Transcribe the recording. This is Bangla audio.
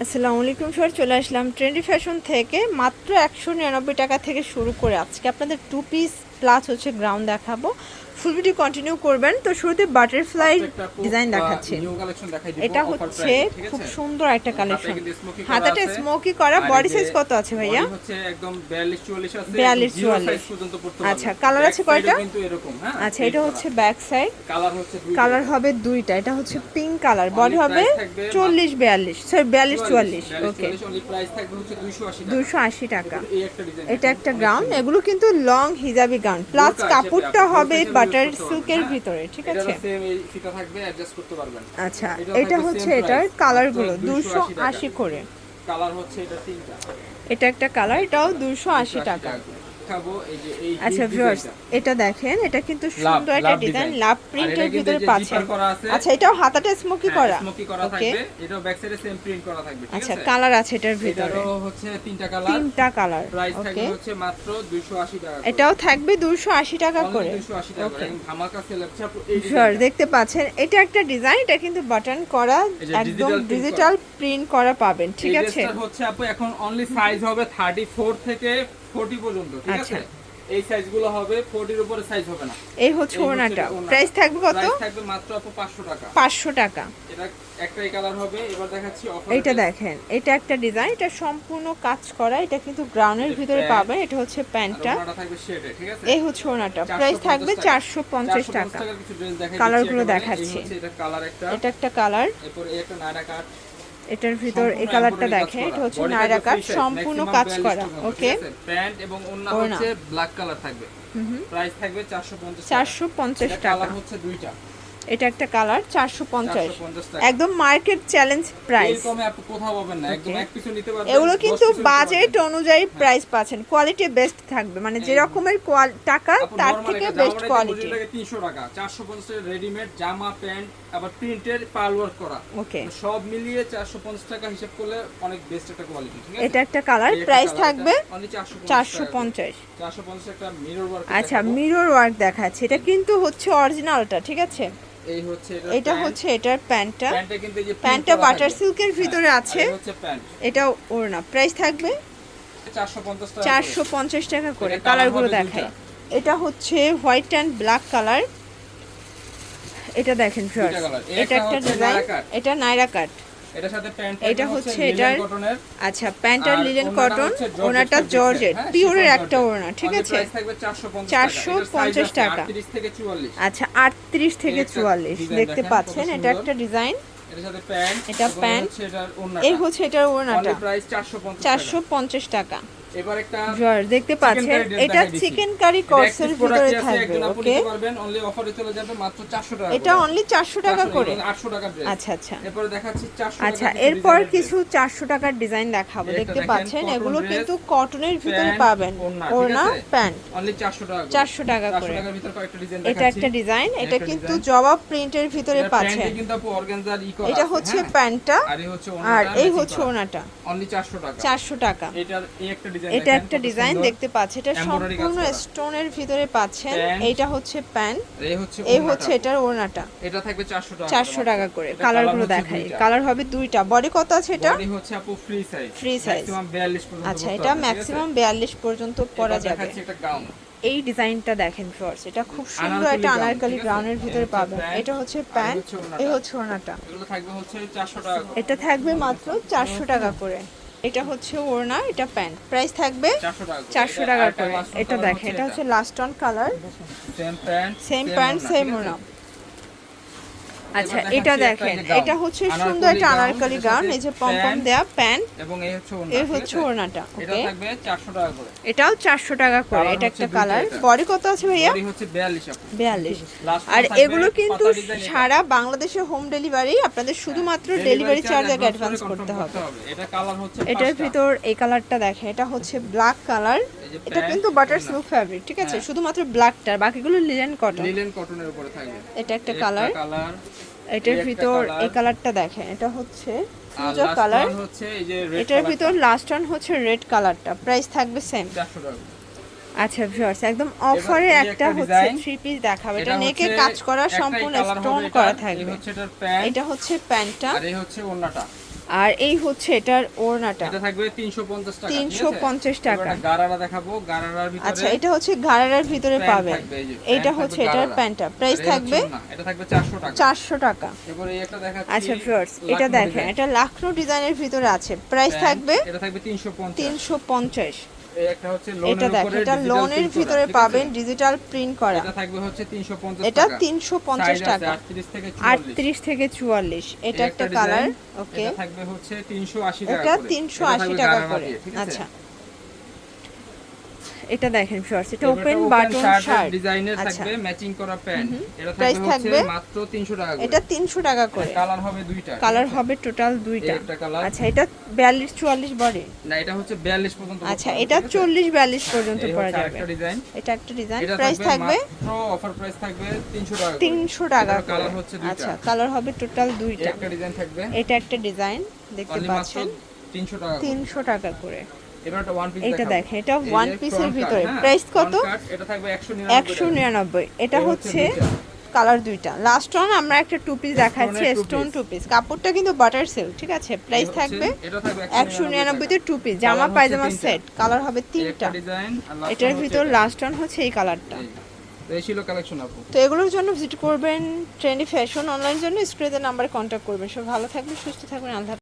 আসসালামু আলাইকুম সর চলে আসলাম ট্রেন্ডি ফ্যাশন থেকে মাত্র একশো নিরানব্বই টাকা থেকে শুরু করে আজকে আপনাদের টু পিস প্লাস হচ্ছে গ্রাউন্ড দেখাবো। ফুল ভিডিও কন্টিনিউ করবেন। তো শুরুতে বাটারফ্লাই ডিজাইন দেখাচ্ছি। এটা হচ্ছে খুব সুন্দর একটা কালেকশন হাতাটা স্মোকি করা বডি সাইজ কত আছে ভাইয়া? হচ্ছে একদম 42 44 আছে 42, 44 পর্যন্ত পড়তে আচ্ছা, কালার আছে কয়টা? কিন্তু এরকম হ্যাঁ? আচ্ছা এটা হচ্ছে ব্যাক সাইড কালার হচ্ছে দুইটা। কালার হবে দুইটা এটা হচ্ছে পিঙ্ক কালার বডি হবে চল্লিশ বিয়াল্লিশ সরি বিয়াল্লিশ 44, চুয়াল্লিশ 42, ওকে 44 only থাকবে হচ্ছে 280 টাকা। দুশো আশি টাকা। এই একটা ডিজাইন এটা একটা গ্রাউন্ড এগুলো কিন্তু লং হিজাবি গাউন প্লাস কাপড়টা হবে full করতে সিল্কের ভিতরে ঠিক আছে? ফিতা থাকবে অ্যাডজাস্ট করতে পারবেন। আচ্ছা এটা হচ্ছে এটার কালারগুলো দুশো আশি করে। কালার হচ্ছে এটা তিনটা। এটা একটা কালার এটাও দুশো আশি টাকা। খাব এই যে এই আচ্ছা ভিউয়ার্স এটা দেখেন এটা কিন্তু সুন্দর একটা ডিজাইন লাভ প্রিন্টের ভিতরে পাচ্ছেন। আচ্ছা এটাও হাতাটা স্মোকি করা? স্মোকি করা থাকবে। এটাও ব্যাক সাইডে সেম প্রিন্ট করা থাকবে আচ্ছা কালার আছে এটার ভিতরে। এটারও হচ্ছে তিনটা কালার তিনটা কালার প্রাইস থাকবে হচ্ছে মাত্র 280 টাকা এটাও থাকবে দুশো আশি টাকা করে। 280 টাকা করে। ধামাকা সেল হচ্ছে এই শিওর দেখতে পাচ্ছেন এটা একটা ডিজাইন এটা কিন্তু বাটন করা একদম ডিজিটাল প্রিন্ট করা। পাবেন ঠিক আছে? হচ্ছে আপু এখন অনলি সাইজ হবে 34 থেকে 40 পর্যন্ত ঠিক আচ্ছা। আছে? এই সাইজগুলো হবে 40 এর উপরে সাইজ হবে না। এই হচ্ছে ওড়নাটা। প্রাইস থাকবে কত? প্রাইস থাকবে মাত্র আপু 500 টাকা। পাঁচশো টাকা। এটা একটাই কালার হবে এবার দেখাচ্ছি অফার এইটা দেখেন এটা একটা ডিজাইন এটা সম্পূর্ণ কাজ করা এটা কিন্তু গ্রাউন্ডের ভিতরে পাবেন এটা হচ্ছে প্যান্টটা। ওনাটা থাকবে শেডে ঠিক আছে? এই হচ্ছে 450 প্রাইস থাকবে চারশো পঞ্চাশ 450 টাকা। কালারগুলো দেখাচ্ছি। এটা কালার একটা। এটা একটা কালার। এরপর এই একটা নায়রা কাট। এটার ভিতর এই কালারটা দেখে দেখেন এটা হচ্ছে নায়রা কাট সম্পূর্ণ কাজ করা ওকে? প্যান্ট এবং ওড়না। হচ্ছে ব্ল্যাক কালার থাকবে প্রাইস থাকবে 450 টাকা। চারশো পঞ্চাশ এটা টাকা কালার হচ্ছে দুইটা এটা একটা কালার চারশো পঞ্চাশ। 450 একদম মার্কেট চ্যালেঞ্জ প্রাইস এর কোথাও পাবেন না একদম এক পিছু নিতে পারবেন এগুলো কিন্তু বাজেট অনুযায়ী প্রাইস পাচ্ছেন। কোয়ালিটি বেস্ট থাকবে মানে যে রকমের টাকা তার থেকে বেস্ট কোয়ালিটি মজুরি 300 টাকা 450 টাকা রেডিমেড জামা প্যান্ট আবার প্রিন্টের পার্ল ওয়ার্ক করা। ওকে সব মিলিয়ে 450 টাকা হিসাব করলে অনেক বেস্ট একটা কোয়ালিটি ঠিক আছে? এটা একটা কালার প্রাইস থাকবে এটা only 450 চারশো পঞ্চাশ। 450 একটা মিরর ওয়ার্ক আচ্ছা মিরর ওয়ার্ক দেখাচ্ছে। এটা কিন্তু হচ্ছে অরিজিনালটা ঠিক আছে? এই হচ্ছে এটা হচ্ছে এটার প্যান্টটা। প্যান্টে কিন্তু যে প্যান্টটা বাটার সিল্কের ভিতরে হ্যাঁ, আছে। হচ্ছে প্যান্ট এটা ওড়না। প্রাইস থাকবে 450 টাকা চারশো। পঞ্চাশ টাকা করে। কালারগুলো দেখায় এটা হচ্ছে হোয়াইট অ্যান্ড ব্ল্যাক কালার এটা দেখেন এটা একটা ডিজাইন এটা নাইরা কাট এটা হচ্ছে এটার আচ্ছা প্যান্টার লিলেন কটন ওনাটা জর্জেট পিওরের একটা। ওড়না ঠিক আছে? চারশো থাকবে 450 450 টাকা। 38 থেকে 44 আচ্ছা আটত্রিশ থেকে চুয়াল্লিশ দেখতে পাচ্ছেন এটা একটা ডিজাইন এটা প্যান্ট। এই হচ্ছে এটার 450 চারশো পঞ্চাশ টাকা। এবার একটা ভিউয়ার দেখতে পাচ্ছেন এটা চিকেন কারি এটা কর্সের ভিতরে থাকবে ওকে? পারবেন অনলি অফারে চলে যাবে মাত্র 400 টাকা এটা অনলি চারশো টাকা করে? 800 টাকা আচ্ছা আচ্ছা। এরপরে দেখাচ্ছি 400 আচ্ছা এরপর কিছু চারশো টাকার ডিজাইন দেখাবো দেখতে পাচ্ছেন এগুলো কিন্তু কটনের ভিতরে পাবেন ওড়না, প্যান্ট অনলি 400 টাকা করে। 400 টাকা করে। এটা একটা ডিজাইন এটা কিন্তু। জবাব প্রিন্টের ভিতরে এটা পাচ্ছেন কিন্তু আপু অর্গানজার ই করা এটা হচ্ছে? প্যান্টটা আর এই হচ্ছে। ওনাটা অনলি 400 টাকা। চারশো টাকা। এটার এই একটা এটা একটা ডিজাইন দেখতে পাচ্ছেন এটা সম্পূর্ণ। স্টোনের ভিতরে পাচ্ছেন। এইটা হচ্ছে প্যান এই হচ্ছে এটার ওড়নাটা। এটা থাকবে 400 টাকা চারশো করে। টাকা করে। কালারগুলো দেখাই। কালার হবে দুইটা। বডি কত আছে এটা? Body হচ্ছে আপু ফ্রি সাইজ size। ম্যাক্সিমাম 42 পর্যন্ত আচ্ছা এটা? ম্যাক্সিমাম বিয়াল্লিশ পর্যন্ত পরা যাবে। গাউন এই ডিজাইনটা দেখেন ফ্রস এটা খুব সুন্দর একটা আনারকলি আছে? ভিতরে পাবেন। এটা হচ্ছে প্যান্ট এই হচ্ছে ওড়নাটা। এগুলো থাকবে হচ্ছে 400 টাকা এটা থাকবে মাত্র চারশো টাকা করে। এটা হচ্ছে ওড়না এটা প্যান্ট। প্রাইস থাকবে 400 টাকা করে। চারশো টাকা করে। এটা দেখে এটা হচ্ছে last on colour same pant same pant same ওড়না। আচ্ছা এটা দেখেন এটা হচ্ছে সুন্দর একটা আনারকলি গাউন এই যে পম পম দেয়া প্যান্ট এবং এই হচ্ছে ওড়না এই হচ্ছে? ওড়নাটা এটা থাকবে 400 টাকা করে। এটাও চারশো টাকা করে এটা একটা কালার। বডি কত আছে ভাইয়া? বডি হচ্ছে 42 আপু। বিয়াল্লিশ। Last one আর এগুলো কিন্তু। সারা বাংলাদেশে হোম ডেলিভারি আপনাদের শুধুমাত্র ডেলিভারি চার্জ আগে অ্যাডভান্স করতে হবে। এটা কালার হচ্ছে এটার ভিতর এই কালারটা দেখেন এটা হচ্ছে ব্ল্যাক কালার এটা কিন্তু বাটার। সিল্ক ফ্যাব্রিক ঠিক আছে? হ্যাঁ। শুধুমাত্র ব্ল্যাকটার বাকিগুলো লিলেন কটন লিলেন কটনের উপরে থাকবে। এটা একটা কালার কালার এটার ভিতর এই কালারটা দেখেন এটা হচ্ছে ফিউজা কালার হচ্ছে এই যে রেড এটার ভিতর লাস্ট ওয়ান হচ্ছে রেড কালারটা প্রাইস থাকবে সেম 400 টাকা আচ্ছা ভিউয়ার্স একদম অফারে একটা হচ্ছে থ্রি পিস দেখাবো। এটা নেকে কাজ করা সম্পূর্ণ স্টোন করা থাকবে। এটা হচ্ছে প্যান্টটা আর এই হচ্ছে ওড়নাটা। আর এই হচ্ছে এটার ওড়নাটা। এটা থাকবে 350 টাকা 350 টাকা। গারারা দেখাবো গারারার ভিতরে আচ্ছা এটা হচ্ছে গারারার ভিতরে পাবে। এইটা হচ্ছে এটার প্যান্টটা। প্রাইস থাকবে এটা থাকবে 400 টাকা। 400 টাকা। এবারে এই একটা দেখাচ্ছি আচ্ছা ফ্রেন্ডস এটা দেখেন এটা লাখনো ডিজাইনের ভিতরে আছে। প্রাইস থাকবে এটা থাকবে 350 350 এটা দেখ এটা লোনের ভিতরে পাবেন ডিজিটাল প্রিন্ট করা। এটা থাকবে হচ্ছে 350 এটা টাকা। 350 টাকা। 38 থেকে 44 আটত্রিশ থেকে চুয়াল্লিশ। এটা একটা কালার ওকে এটা থাকবে হচ্ছে 380 টাকা এটা করে। টাকা? আচ্ছা। এটা দেখেন শর্টস এটা ওপেন বাটন শার্ট ডিজাইনের আচ্ছা। থাকবে ম্যাচিং করা প্যান্ট এটা থাকবে মাত্র 300 টাকা করে। এটা তিনশো টাকা করে। কালার হবে দুইটা। কালার হবে টোটাল দুইটা। একটা কালার আচ্ছা এটা বিয়াল্লিশ চুয়াল্লিশ বডি। না এটা হচ্ছে 42 পর্যন্ত আচ্ছা এটা ঠিক আছে? চল্লিশ বিয়াল্লিশ পর্যন্ত এই পরা যাবে। আরেকটা ডিজাইন এটা একটা ডিজাইন প্রাইস থাকবে মাত্র অফার প্রাইস থাকবে 300 টাকা করে। তিনশো টাকা করে। কালার হচ্ছে দুইটা। আচ্ছা কালার হবে টোটাল দুইটা। একটা ডিজাইন থাকবে। এটা একটা ডিজাইন দেখতে পাচ্ছেন? 300 টাকা করে। তিনশো টাকা করে। এবার একটা ওয়ান পিস এটা দেখেন এটা ওয়ান পিসের ভিতরে। হ্যাঁ? প্রাইস কত? এটা থাকবে 199 একশো নিরানব্বই। এটা হচ্ছে কালার দুইটা। লাস্ট ওয়ান আমরা একটা টু পিস দেখাচ্ছি স্টোন piece। টু পিস কাপড়টা কিন্তু বাটার সিল্ক ঠিক আছে? প্রাইস থাকবে একশো নিরানব্বইতে টু পিস জামা পায়জামা সেট কালার হবে তিনটা। এটার ভিতর লাস্ট ওয়ান হচ্ছে এই কালারটা তো এগুলোর জন্য ভিজিট করবেন ট্রেন্ডি ফ্যাশন অনলাইন জন্য স্ক্রিনের নাম্বারে কন্ট্যাক্ট করবেন। সব ভালো থাকবেন সুস্থ থাকবেন আল্লাহ।